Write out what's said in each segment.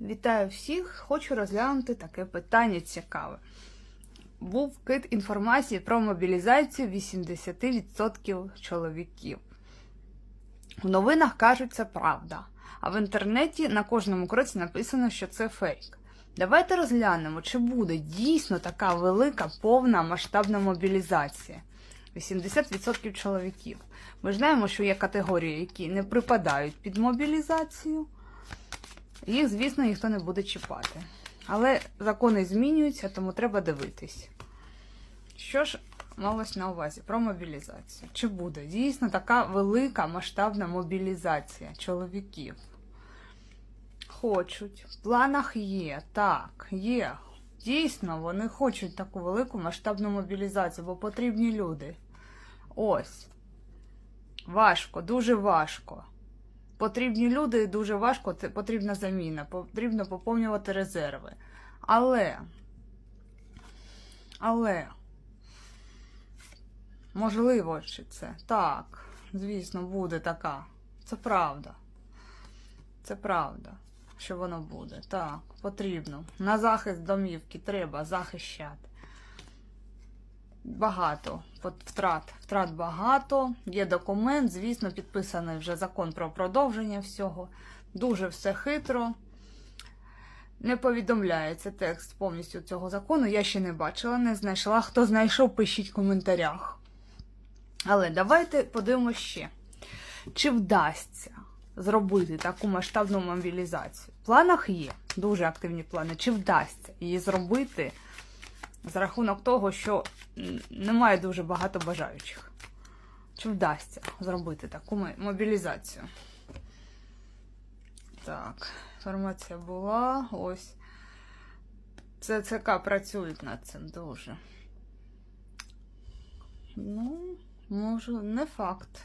Вітаю всіх! Хочу розглянути таке питання цікаве. Був вкид інформації про мобілізацію 80% чоловіків. В новинах кажуть, це правда, а в інтернеті на кожному кроці написано, що це фейк. Давайте розглянемо, чи буде дійсно така велика повна масштабна мобілізація. 80% чоловіків. Ми знаємо, що є категорії, які не припадають під мобілізацію. Їх, звісно, ніхто не буде чіпати. Але закони змінюються, тому треба дивитись. Що ж малось на увазі про мобілізацію? Чи буде дійсно така велика масштабна мобілізація чоловіків? Хочуть. В планах є, так, є. Дійсно, вони хочуть таку велику масштабну мобілізацію, бо потрібні люди. Ось. Важко, дуже важко. Потрібні люди дуже важко, це потрібна заміна, потрібно поповнювати резерви. Але, але, можливо, чи це так, звісно, буде така. Це правда. Це правда, що воно буде. Так, потрібно. На захист домівки треба захищати. Багато От втрат. Втрат багато. Є документ, звісно, підписаний вже закон про продовження всього. Дуже все хитро. Не повідомляється текст повністю цього закону. Я ще не бачила, не знайшла. Хто знайшов, пишіть в коментарях. Але давайте подивимося ще. Чи вдасться зробити таку масштабну мобілізацію? В планах є дуже активні плани. Чи вдасться її зробити? За рахунок того, що немає дуже багато бажаючих. Чи вдасться зробити таку мобілізацію? Так, інформація була. Ось. ЦЦК працюють над цим дуже. Ну, може, не факт.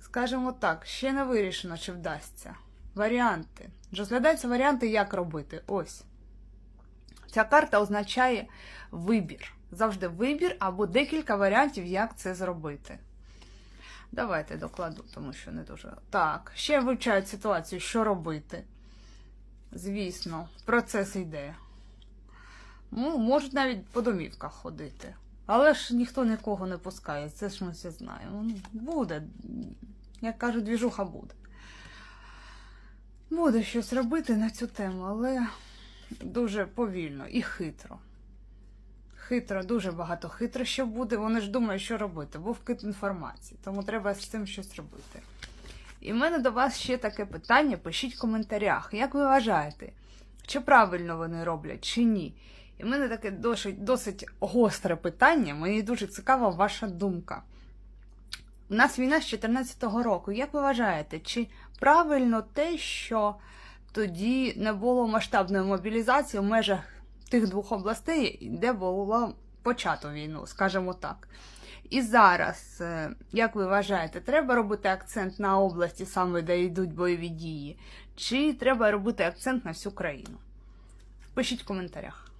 Скажімо так, ще не вирішено, чи вдасться. Варіанти. Розглядаються варіанти, як робити. Ось. Ця карта означає вибір. Завжди вибір або декілька варіантів, як це зробити. Давайте докладу, тому що не дуже. Так, ще вивчають ситуацію, що робити. Звісно, процес йде. Ну, можуть навіть по домівках ходити. Але ж ніхто нікого не пускає, це ж ми всі знаємо. Ну, буде. Як кажуть, двіжуха буде. Буде щось робити на цю тему, але дуже повільно і хитро. Хитро, дуже багато хитрощів буде. Вони ж думають, що робити. Був вкид інформації, тому треба з цим щось робити. І в мене до вас ще таке питання: пишіть в коментарях. Як ви вважаєте, чи правильно вони роблять, чи ні? І в мене таке досить, досить гостре питання. Мені дуже цікава ваша думка. У нас війна з 2014 року. Як ви вважаєте, чи правильно те, що тоді не було масштабної мобілізації в межах тих двох областей, де було почато війну, скажімо так. І зараз, е, як ви вважаєте, треба робити акцент на області, саме де йдуть бойові дії, чи треба робити акцент на всю країну? Пишіть в коментарях.